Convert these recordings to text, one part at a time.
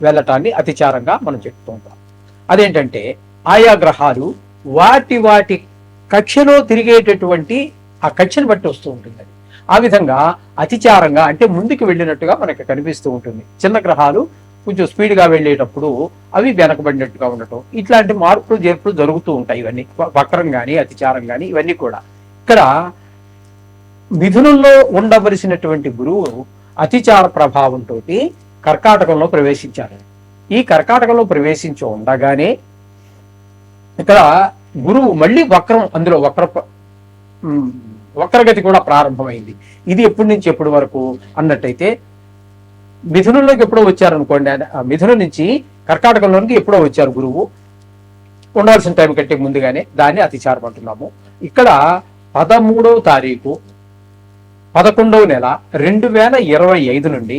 వెళ్ళటాన్ని అతిచారంగా మనం చెప్తూ ఉంటాం అదేంటంటే ఆయా గ్రహాలు వాటి వాటి కక్షలో తిరిగేటటువంటి ఆ కక్షను బట్టి వస్తూ ఉంటుంది అది. ఆ విధంగా అతిచారంగా అంటే ముందుకు వెళ్ళినట్టుగా మనకి కనిపిస్తూ ఉంటుంది. చిన్న గ్రహాలు కొంచెం స్పీడ్గా వెళ్ళేటప్పుడు అవి వెనకబడినట్టుగా ఉండటం ఇట్లాంటి మార్పులు చేర్పులు జరుగుతూ ఉంటాయి ఇవన్నీ. వక్రం కానీ అతిచారం కానీ ఇవన్నీ కూడా. ఇక్కడ మిథునంలో ఉండవలసినటువంటి గురువు అతిచార ప్రభావంతో కర్కాటకంలో ప్రవేశించారు. ఈ కర్కాటకంలో ప్రవేశించి ఉండగానే ఇక్కడ గురువు మళ్ళీ వక్రం అందులో వక్ర వక్రగతి కూడా ప్రారంభమైంది. ఇది ఎప్పటి నుంచి ఎప్పటి వరకు అన్నట్టయితే మిథునంలోకి ఎప్పుడో వచ్చారనుకోండి ఆ మిథునం నుంచి కర్కాటకంలోనికి ఎప్పుడో వచ్చారు గురువు. ఉండాల్సిన టైం కంటే ముందుగానే దాన్ని అతిచారం అంటున్నాము. ఇక్కడ పదమూడవ తారీఖు పదకొండవ నెల రెండు వేల ఇరవై ఐదు నుండి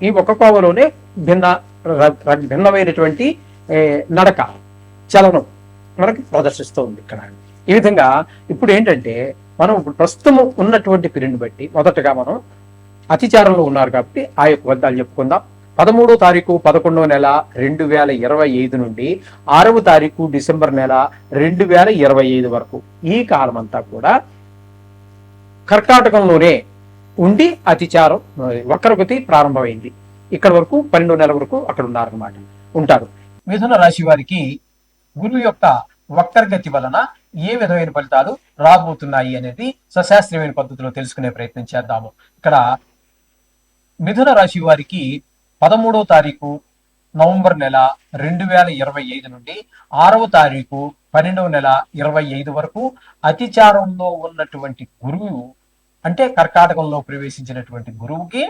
ఈ ఒక కోవలోనే భిన్న భిన్నమైనటువంటి నడక చలనం మనకి ప్రదర్శిస్తుంది ఇక్కడ. ఈ విధంగా ఇప్పుడు ఏంటంటే మనం ఇప్పుడు ప్రస్తుతం ఉన్నటువంటి పీరియడ్ని బట్టి మొదటగా మనం అతిచారంలో ఉన్నారు కాబట్టి ఆ యొక్క వద్దాలు చెప్పుకుందాం. పదమూడో తారీఖు పదకొండవ నెల రెండు వేల ఇరవై ఐదు నుండి ఆరవ తారీఖు డిసెంబర్ నెల రెండు వేల ఇరవై ఐదు వరకు ఈ కాలం అంతా కూడా కర్కాటకంలోనే ఉండి అతిచారం వక్రగతి ప్రారంభమైంది. ఇక్కడ వరకు పన్నెండో నెల వరకు అక్కడ ఉన్నారన్నమాట. ఉంటారు. మిథున రాశి వారికి గురువు యొక్క వక్రగతి వలన ఏ విధమైన ఫలితాలు రాబోతున్నాయి అనేది సశాస్త్రీయమైన పద్ధతిలో తెలుసుకునే ప్రయత్నం చేద్దాము. ఇక్కడ మిథున రాశి వారికి పదమూడవ తారీఖు నవంబర్ నెల రెండు వేల ఇరవై ఐదు నుండి ఆరవ తారీఖు పన్నెండవ నెల ఇరవై ఐదు వరకు అతిచారంలో ఉన్నటువంటి గురువు అంటే కర్కాటకంలో ప్రవేశించినటువంటి గురువుకి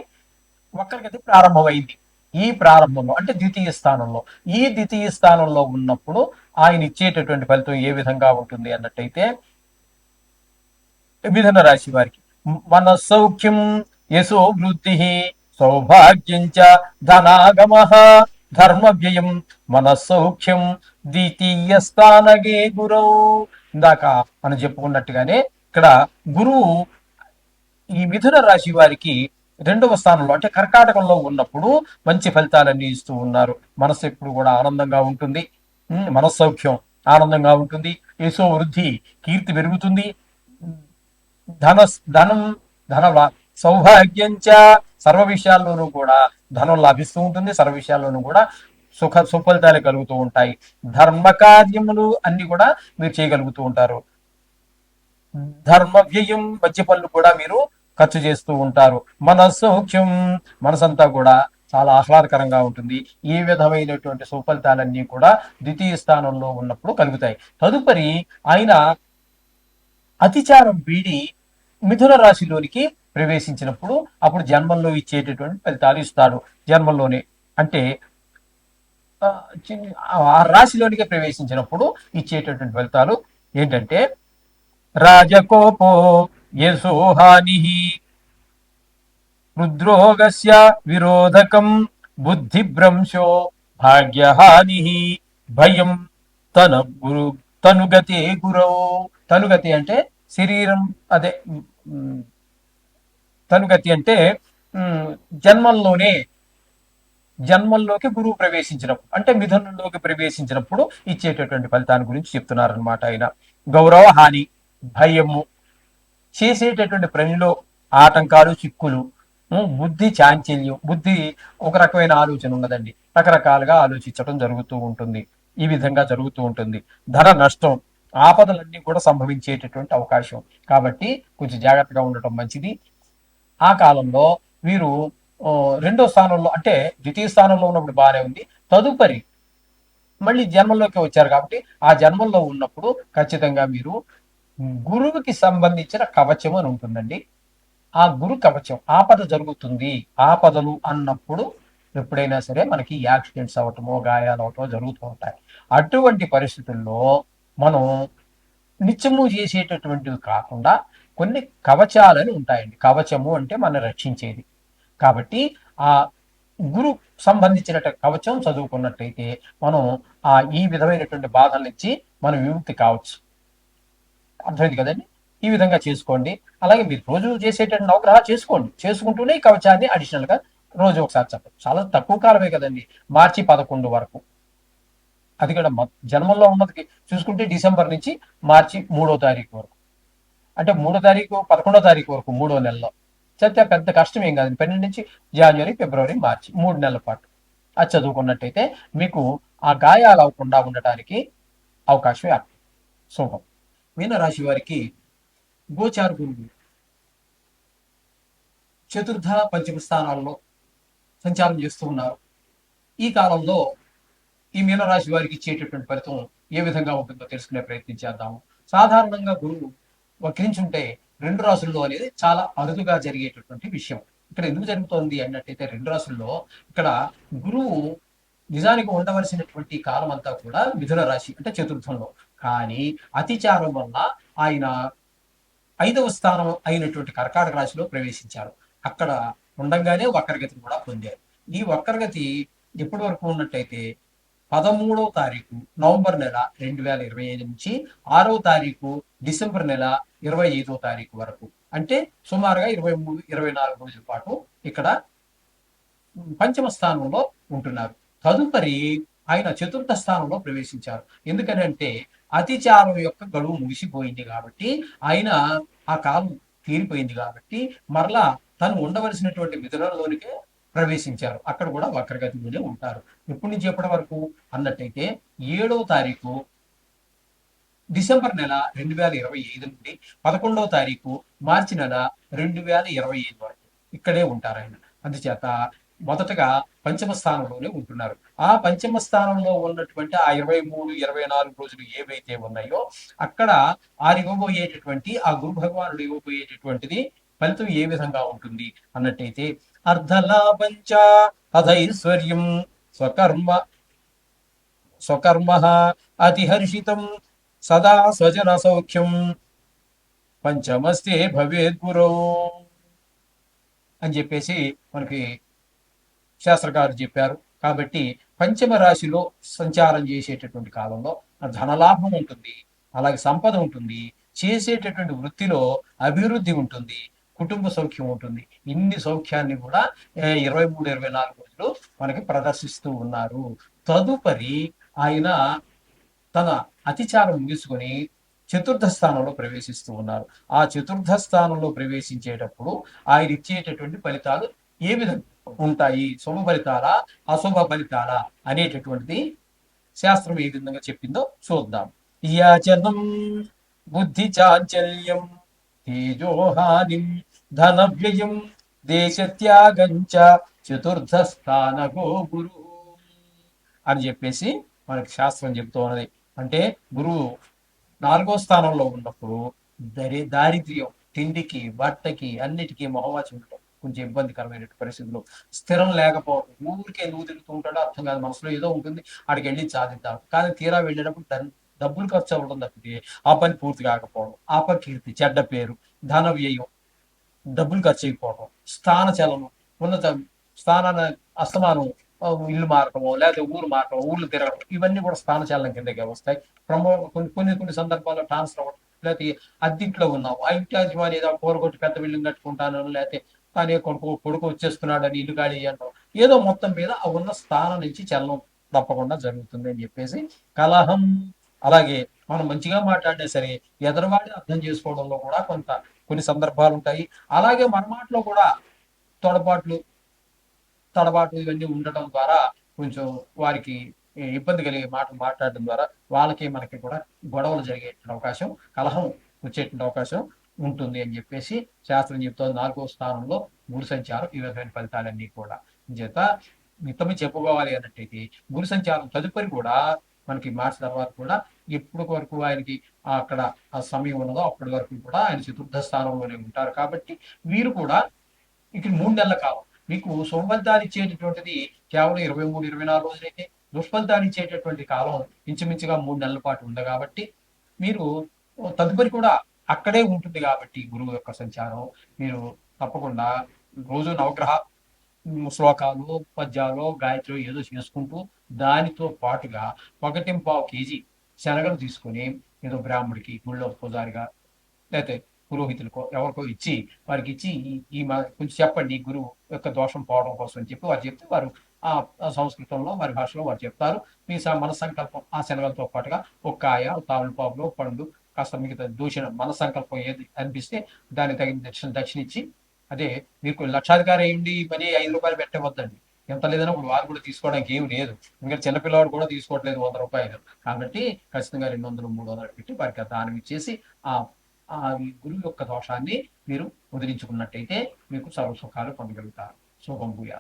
వక్రగతి ప్రారంభమైంది. ఈ ప్రారంభంలో అంటే ద్వితీయ స్థానంలో. ఈ ద్వితీయ స్థానంలో ఉన్నప్పుడు ఆయన ఇచ్చేటటువంటి ఫలితం ఏ విధంగా ఉంటుంది అన్నట్టయితే మిథున రాశి వారికి. మన సౌఖ్యం యశో వృద్ధి సౌభాగ్యం చ ధనాగమ ధర్మ వ్యయం మన సౌఖ్యం ద్వితీయ స్థానగే గురవు ఇందాక మనం చెప్పుకున్నట్టుగానే ఇక్కడ గురువు ఈ మిథున రాశి వారికి రెండవ స్థానంలో అంటే కర్కాటకంలో ఉన్నప్పుడు మంచి ఫలితాలన్నీ ఇస్తూ ఉన్నారు. మనసు ఎప్పుడు కూడా ఆనందంగా ఉంటుంది. మనస్సౌఖ్యం ఆనందంగా ఉంటుంది. యశో వృద్ధి కీర్తి పెరుగుతుంది. ధన ధనం ధన సౌభాగ్యం సౌభాగ్యంచ సర్వ విషయాల్లోనూ కూడా ధనం లభిస్తూ ఉంటుంది. సర్వ విషయాల్లోనూ కూడా సుఖ సుఫలితాలు కలుగుతూ ఉంటాయి. ధర్మ కార్యములు అన్ని కూడా మీరు చేయగలుగుతూ ఉంటారు. ధర్మ వ్యయం మధ్య పనులు కూడా మీరు ఖర్చు చేస్తూ ఉంటారు. మన సౌఖ్యం మనసంతా కూడా చాలా ఆహ్లాదకరంగా ఉంటుంది. ఈ విధమైనటువంటి సుఫలితాలన్నీ కూడా ద్వితీయ స్థానంలో ఉన్నప్పుడు కలుగుతాయి. తదుపరి ఆయన అతిచారం వీడి మిథున రాశిలోనికి ప్రవేశించినప్పుడు అప్పుడు జన్మంలో ఇచ్చేటటువంటి ఫలితాలు ఇస్తాడు. జన్మంలోనే అంటే ఆ, రాశిలోనికి ప్రవేశించినప్పుడు ఇచ్చేటటువంటి ఫలితాలు ఏంటంటే రాజకోపో యశోహాని రుద్రోగస్య విరోధకం బుద్ధిభ్రంశో భాగ్యహాని భయం తన గురు తనుగతి గురవు తనుగతి అంటే శరీరం అదే తనుగతి అంటే ఉమ్, జన్మంలోనే జన్మంలోకి గురువు ప్రవేశించినప్పుడు అంటే మిథునంలోకి ప్రవేశించినప్పుడు ఇచ్చేటటువంటి ఫలితాన్ని గురించి చెప్తున్నారనమాట ఆయన. గౌరవ హాని భయము చేసేటటువంటి పనిలో ఆటంకాలు చిక్కులు బుద్ధి చాంచల్యం బుద్ధి ఒక రకమైన ఆలోచన ఉన్నదండి. రకరకాలుగా ఆలోచించడం జరుగుతూ ఉంటుంది. ఈ విధంగా జరుగుతూ ఉంటుంది. ధర నష్టం ఆపదలన్నీ కూడా సంభవించేటటువంటి అవకాశం. కాబట్టి కొంచెం జాగ్రత్తగా ఉండటం మంచిది. ఆ కాలంలో వీరు రెండో స్థానంలో అంటే ద్వితీయ స్థానంలో ఉన్నప్పుడు బాగానే ఉంది. తదుపరి మళ్ళీ జన్మంలోకి వచ్చారు కాబట్టి ఆ జన్మంలో ఉన్నప్పుడు ఖచ్చితంగా మీరు గురువుకి సంబంధించిన కవచం అని ఉంటుందండి. ఆ గురు కవచం ఆపద జరుగుతుంది. ఆపదలు అన్నప్పుడు ఎప్పుడైనా సరే మనకి యాక్సిడెంట్స్ అవటమో గాయాలు అవటమో జరుగుతూ ఉంటాయి. అటువంటి పరిస్థితుల్లో మనం నిత్యము చేసేటటువంటివి కాకుండా కొన్ని కవచాలని ఉంటాయండి. కవచము అంటే మనం రక్షించేది. కాబట్టి ఆ గురు సంబంధించిన కవచం చదువుకున్నట్టయితే మనం ఆ ఈ విధమైనటువంటి బాధల నుంచి మనం విముక్తి కావచ్చు. అర్థమైంది కదండి? ఈ విధంగా చేసుకోండి. అలాగే మీరు రోజు చేసేటట్టు నవగ్రహ చేసుకోండి. చేసుకుంటూనే ఈ కవచాన్ని అడిషనల్గా రోజు ఒకసారి చెప్పండి. చాలా తక్కువ కాలమే కదండి. మార్చి పదకొండు వరకు. అది కూడా జన్మంలో ఉన్నది చూసుకుంటే డిసెంబర్ నుంచి మార్చి మూడో తారీఖు వరకు. అంటే మూడో తారీఖు పదకొండో తారీఖు వరకు మూడో నెలలో. చదివితే పెద్ద కష్టం ఏం కాదు. పన్నెండు నుంచి జనవరి ఫిబ్రవరి మార్చి మూడు నెలల పాటు. అది చదువుకున్నట్టయితే మీకు ఆ గాయాలు అవ్వకుండా ఉండటానికి అవకాశం ఏర్పడుతుంది శుభం. మీనరాశి వారికి గోచార గురువు చతుర్థ పంచమ స్థానాల్లో సంచారం చేస్తూ ఉన్నారు. ఈ కాలంలో ఈ మీనరాశి వారికి ఇచ్చేటటువంటి ఫలితం ఏ విధంగా ఉంటుందో తెలుసుకునే ప్రయత్నం చేద్దాము. సాధారణంగా గురువు వక్రించుంటే రెండు రాసుల్లో అనేది చాలా అరుదుగా జరిగేటటువంటి విషయం. ఇక్కడ ఎందుకు జరుగుతోంది అన్నట్టయితే రెండు రాసుల్లో ఇక్కడ గురువు నిజానికి ఉండవలసినటువంటి కాలం అంతా కూడా మిథున రాశి అంటే చతుర్థంలో. కానీ అతిచారం వల్ల ఆయన ఐదవ స్థానం అయినటువంటి కర్కాటక రాశిలో ప్రవేశించారు. అక్కడ ఉండంగానే వక్రగతిని కూడా పొందారు. ఈ వక్రగతి ఎప్పటి వరకు ఉన్నట్టయితే పదమూడవ తారీఖు నవంబర్ నెల రెండు వేల ఇరవై ఐదు నుంచి ఆరవ తారీఖు డిసెంబర్ నెల ఇరవై ఐదో తారీఖు వరకు. అంటే సుమారుగా ఇరవై మూడు ఇరవై నాలుగు రోజుల పాటు ఇక్కడ పంచమ స్థానంలో ఉంటున్నారు. తదుపరి ఆయన చతుర్థ స్థానంలో ప్రవేశించారు. ఎందుకనంటే అతిచారం యొక్క గడువు ముగిసిపోయింది కాబట్టి ఆయన ఆ కాలం తీరిపోయింది కాబట్టి మరలా తను ఉండవలసినటువంటి మిథునంలోనికే ప్రవేశించారు. అక్కడ కూడా వక్రగతిలోనే ఉంటారు. ఎప్పటి నుంచి ఎప్పటి వరకు? అన్నట్టయితే ఏడవ తారీఖు డిసెంబర్ నెల రెండు వేల ఇరవై ఐదు నుండి పదకొండవ తారీఖు మార్చి నెల రెండు వేల ఇరవై ఐదు వరకు ఇక్కడే ఉంటారు ఆయన. అందుచేత మొదటగా పంచమ స్థానంలోనే ఉంటున్నారు. ఆ పంచమ స్థానంలో ఉన్నటువంటి ఆ ఇరవై మూడు ఇరవై నాలుగు రోజులు ఏవైతే ఉన్నాయో అక్కడ ఆయన ఇవ్వబోయేటటువంటి ఆ గురు భగవానుడు ఇవ్వబోయేటటువంటిది ఫలితం ఏ విధంగా ఉంటుంది అన్నట్టయితే అర్ధలాభంచ అధైశ్వర్యం స్వకర్మ స్వకర్మ అతిహర్షితం సదా స్వజన సౌఖ్యం పంచమస్తే భవేద్ గురో అని చెప్పేసి మనకి శాస్త్రకారు చెప్పారు. కాబట్టి పంచమ రాశిలో సంచారం చేసేటటువంటి కాలంలో ధనలాభం ఉంటుంది. అలాగే సంపద ఉంటుంది. చేసేటటువంటి వృత్తిలో అభివృద్ధి ఉంటుంది. కుటుంబ సౌఖ్యం ఉంటుంది. ఇన్ని సౌఖ్యాన్ని కూడా ఇరవై మూడు ఇరవై నాలుగు రోజులు మనకి ప్రదర్శిస్తూ ఉన్నారు. తదుపరి ఆయన తన అతిచారం ముగించుకొని చతుర్థ స్థానంలో ప్రవేశిస్తూ ఉన్నారు. ఆ చతుర్థ స్థానంలో ప్రవేశించేటప్పుడు ఆయన ఇచ్చేటటువంటి ఫలితాలు ఏ విధంగా ఉంటాయి. శుభ ఫలితాల అశుభ ఫలితాల అనేటటువంటిది శాస్త్రం ఏ విధంగా చెప్పిందో చూద్దాం. యాచనం బుద్ధి చాంచల్యం తేజోహానిం ధన వ్యయం దేశత్యాగంచ చతుర్థ స్థానగో గురు అని చెప్పేసి మనకి శాస్త్రం చెప్తూ ఉన్నది. అంటే గురువు నాలుగో స్థానంలో ఉన్నప్పుడు దరి దారిద్ర్యం తిండికి బట్టకి అన్నిటికీ మొహవాచి ఉండటం కొంచెం ఇబ్బందికరమైన పరిస్థితులు. స్థిరం లేకపోవడం ఊరికే ఎందుకు తిరుగుతూ ఉంటాడో అర్థం కాదు. మనసులో ఏదో ఉంటుంది. అక్కడికి వెళ్ళి సాధిద్దాం. కానీ తీరా వెళ్ళేటప్పుడు డబ్బులు ఖర్చు అవ్వడం తప్పితే ఆ పని పూర్తి కాకపోవడం అపకీర్తి చెడ్డ పేరు ధన వ్యయం డబ్బులు ఖర్చు అయిపోవడం స్థాన చలనం ఉన్నత స్థానాన్ని అస్తమానం ఇల్లు మారటము లేకపోతే ఊరు మారటం ఊళ్ళు తిరగడం ఇవన్నీ కూడా స్థానచలనం కిందకే వస్తాయి. ప్రమో కొన్ని కొన్ని కొన్ని సందర్భాల్లో ట్రాన్స్ఫర్ అవ్వడం లేకపోతే అద్దెంట్లో ఉన్నాం ఆ ఇంటి యజమాని ఏదో కూరగొట్టి పెద్ద బిల్డింగ్ కట్టుకుంటాను లేకపోతే తానే కొడుకు కొడుకు వచ్చేస్తున్నాడని ఇల్లు ఖాళీ చేయడం ఏదో మొత్తం మీద ఆ ఉన్న స్థానం నుంచి చలనం తప్పకుండా జరుగుతుంది అని చెప్పేసి కలహం. అలాగే మనం మంచిగా మాట్లాడినా సరే ఎదరవాడి అర్థం చేసుకోవడంలో కూడా కొంత కొన్ని సందర్భాలు ఉంటాయి. అలాగే మన మాటలో కూడా తొడబాట్లు తడబాట్లు ఇవన్నీ ఉండటం ద్వారా కొంచెం వారికి ఇబ్బంది కలిగే మాటలు మాట్లాడడం ద్వారా వాళ్ళకి మనకి కూడా గొడవలు జరిగే అవకాశం కలహం వచ్చేటువంటి అవకాశం ఉంటుంది అని చెప్పేసి శాస్త్రం చెప్తోంది. నాలుగో స్థానంలో గురు సంచారం ఈ విధమైన ఫలితాలన్నీ కూడా. చేత మిత్తమే చెప్పుకోవాలి అన్నట్టయితే గురు సంచారం తదుపరి కూడా మనకి మార్చి తర్వాత కూడా ఎప్పటి వరకు ఆయనకి అక్కడ ఆ సమయం ఉన్నదో అప్పటి వరకు కూడా ఆయన చతుర్థ స్థానంలోనే ఉంటారు. కాబట్టి వీరు కూడా ఇక మూడు నెలల కాలం మీకు సుఫలితాలు ఇచ్చేటటువంటిది కేవలం ఇరవై మూడు ఇరవై నాలుగు రోజులైతే దుష్ఫలితాలు ఇచ్చేటటువంటి కాలం ఇంచుమించుగా మూడు నెలల పాటు ఉంది. కాబట్టి మీరు తదుపరి కూడా అక్కడే ఉంటుంది కాబట్టి గురువు యొక్క సంచారం. మీరు తప్పకుండా రోజు నవగ్రహ శ్లోకాలు పద్యాలు గాయత్రి ఏదో చేసుకుంటూ దానితో పాటుగా ఒకటి పావు కేజీ శనగలు తీసుకొని ఏదో బ్రాహ్మడికి గుళ్ళో పూజారిగా లేకపోతే పురోహితులకో ఎవరికో ఇచ్చి వారికి ఇచ్చి ఈ- మా- కొంచెం చెప్పండి గురువు యొక్క దోషం పోవడం కోసం అని చెప్పి వారు చెప్తే వారు ఆ సంస్కృతంలో వారి భాషలో వారు చెప్తారు. మీ స- మన సంకల్పం ఆ శనగలతో పాటుగా ఒక కాయ తామలపాకులు పండు కాస్త మిగతా దూషణ మన సంకల్పం ఏది అనిపిస్తే దానికి తగిన దక్షిణ దక్షిణ ఇచ్చి అదే మీకు లక్షాధికారి అయ్యండి పని ఐదు రూపాయలు పెట్టవద్దండి. ఎంత లేదన్నా ఇప్పుడు వారు కూడా తీసుకోవడానికి ఏమి లేదు. ఇంకా చిన్నపిల్లవాడు కూడా తీసుకోవట్లేదు వంద రూపాయలు. కాబట్టి ఖచ్చితంగా రెండు వందలు మూడు వందలు పెట్టి వారికి దానం ఇచ్చేసి ఆ ఆ గురువు యొక్క దోషాన్ని మీరు వదిలించుకున్నట్టయితే మీకు సర్వ సుఖాలు పొందగలుగుతారు. శుభం భూయా